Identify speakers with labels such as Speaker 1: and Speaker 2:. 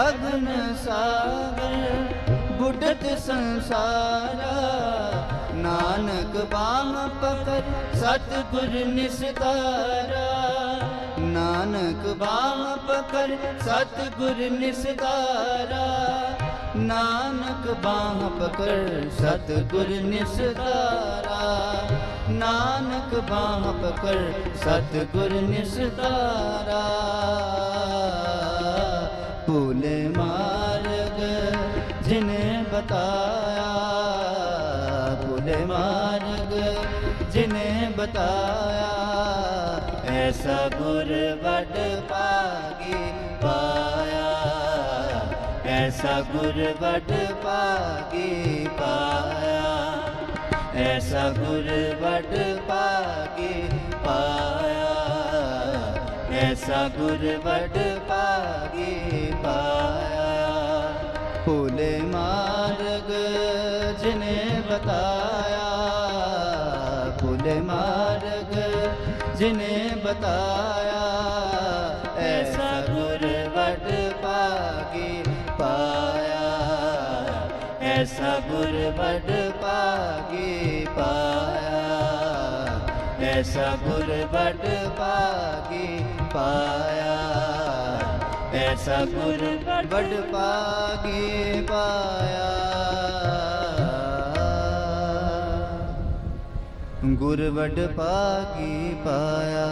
Speaker 1: ਅਗਨ ਸਾਗਰ, ਬੁੱਢਤ ਸੰਸਾਰਾ। ਨਾਨਕ ਬਾਮ ਪਕੜ, ਸਤਿਗੁਰ ਨਿਸਤਾਰਾ। ਨਾਨਕ ਬਾਮ ਪਕੜ, ਸਤਿਗੁਰ ਨਿਸਤਾਰਾ। ਨਾਨਕ ਬਾਹ ਪਕੜ, ਸਤਿਗੁਰ ਨਿਸਤਾਰਾ। ਨਾਨਕ ਬਾਹ ਪਕੜ, ਸਤਿਗੁਰ ਨਿਸਤਾਰਾ। पुल मार्ग जिन्हें बताया। पुल मार्ग जिन्हें बताया। ऐसा गुरबट पागी पाया। ऐसा गुरबट पागी पाया। ऐसा गुरबट पागी पाया। ऐसा गुरबट पा भूले मार्ग जिन्हें बताया। भूले मार्ग जिन्हें बताया। ऐसा गुरबट पागे पाया। ऐसा गुरबट पागे पाया। ऐसा गुरबट पागे पाया। ਐਸਾ ਗੁਰ ਬੜ ਪਾਗੇ ਪਾਇਆ। ਗੁਰ ਬੜ ਪਾਗੇ ਪਾਇਆ।